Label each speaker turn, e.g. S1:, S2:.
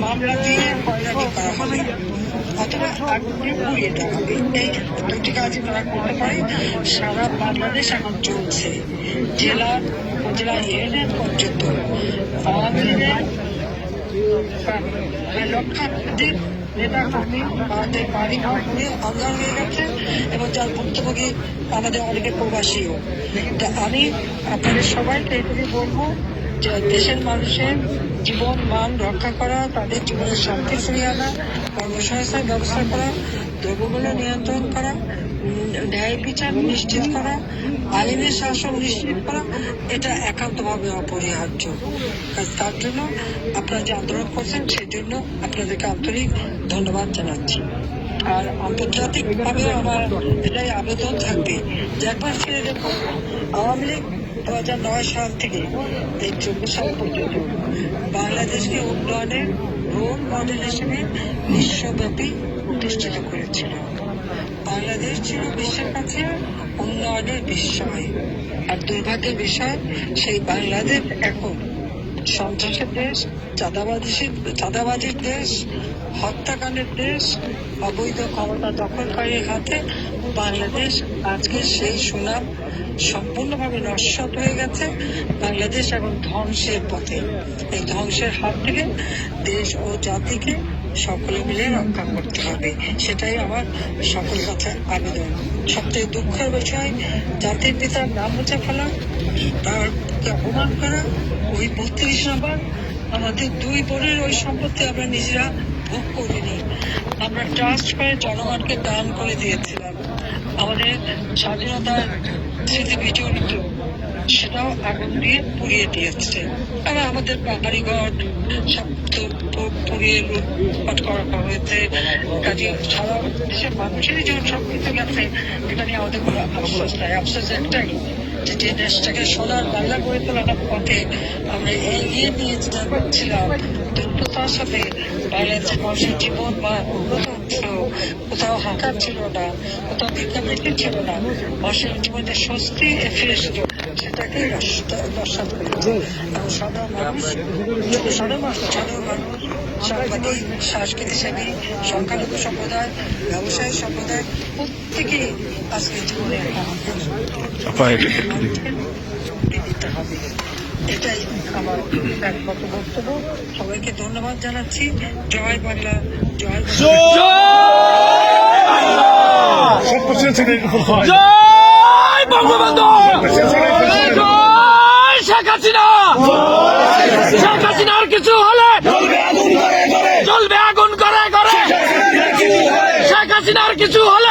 S1: মামলা দিয়ে হয়রানি করা হবে অথবা আগুন দুটি কাজই তারা করতে পারে সারা বাংলাদেশ এখন চলছে জেলা উপজেলা ইউনিয়ন পর্যন্ত লীগের লক্ষাধিক নেতা কর্মী আমাদের ঘরে অজ্ঞান হয়ে গেছে এবং যার ভুক্তভোগী আমাদের অনেকে প্রবাসীও তো আমি আপনাদের সবাইকে এটুকু বলব দেশের মানুষের জীবন, মান রক্ষা করা, তাদের জীবনের শান্তি ফিরিয়ে আনা, কর্মসংস্থান ব্যবস্থা করা, দ্রব্যমূল্য নিয়ন্ত্রণ করা, ন্যায় বিচার নিশ্চিত করা আইনের শাসন নিশ্চিত করা, এটা একান্তভাবে অপরিহার্য। তার জন্য আপনারা যে আন্দোলন করছেন সেজন্য আপনাদেরকে আন্তরিক ধন্যবাদ জানাচ্ছি। আর আন্তর্জাতিক ভাবে আমার এটাই আবেদন থাকবে। যে একবার ফিরে দেখুন আওয়ামী লীগ দু হাজার নয় সাল থেকে এই চব্বিশ সাল পর্যন্ত বাংলাদেশকে উন্নয়নের রোল মডেল হিসেবে বিশ্বব্যাপী প্রতিষ্ঠিত করেছিল। বাংলাদেশ ছিল বিশ্বের কাছে উন্নয়নের বিস্ময়। আর দুর্ভাগ্যের বিষয়, সেই বাংলাদেশ এখন সন্ত্রাসের দেশ চাঁদাবাজি চাঁদাবাজির দেশ, হত্যাকাণ্ডের দেশ, অবৈধ ক্ষমতা দখলকারীর হাতে বাংলাদেশ আজকে সেই সুনাম সম্পূর্ণভাবে নস্বত হয়ে গেছে। বাংলাদেশ এখন ধ্বংসের পথে। এই ধ্বংসের হাত থেকে দেশ ও জাতিকে সকলে মিলে রক্ষা করতে হবে। সেটাই আমার সকল কাছে আবেদন। সবচেয়ে দুঃখের বিষয়, জাতির পিতার নাম মুছে ফেলা তারকে অপমান করা, ওই বত্রিশ নম্বর, আমাদের দুই বোনের ওই সম্পত্তি আমরা নিজেরা ভোগ করিনি। আমরা ট্রাস্ট করে জনগণকে দান করে দিয়েছিলাম। আমাদের স্বাধীনতার স্মৃতি বিজড়িত সেটাও আগুন দিয়ে পুড়িয়ে দিয়েছে। আবার আমাদের বাড়িঘর সব পুড়িয়ে লুটপাট করা হয়েছে। কাজে সারা দেশের মানুষেরই যখন সব কিছু গেছে এটা নিয়ে আমাদের কোনো আফসোস নাই। আফসোস একটাই। যে যে দেশটাকে সোনার বাংলা করে তোলার পথে আমরা এগিয়ে নিয়ে যেতে পারছিলাম দ্রুততার সাথে বাংলাদেশের মানুষের জীবন বা উন্নত হচ্ছিল কোথাও হাঁকার ছিল না, কোথাও ভিক্ষাবৃত্তি ছিল না, মানুষের জীবনে স্বস্তি ফিরে এসেছিল। সেটাকেই দর্শন করেছে সাধারণ মানুষ সাধারণ মানুষ সাধারণ মানুষ সাংবাদিক সংস্কৃতিসেবী সংখ্যালঘু সম্প্রদায় ব্যবসায়ী সম্প্রদায় প্রত্যেকেই আজকে জীবনে দিতে হবে এটাই আমার একমাত্র বক্তব্য সবাইকে ধন্যবাদ জানাচ্ছি জয় বাংলা জয় বাংলা
S2: বঙ্গবন্ধু! শেখ হাসিনা! শেখ হাসিনার কিছু হলে চলবে আগুন করে করে শেখ হাসিনার কিছু হলে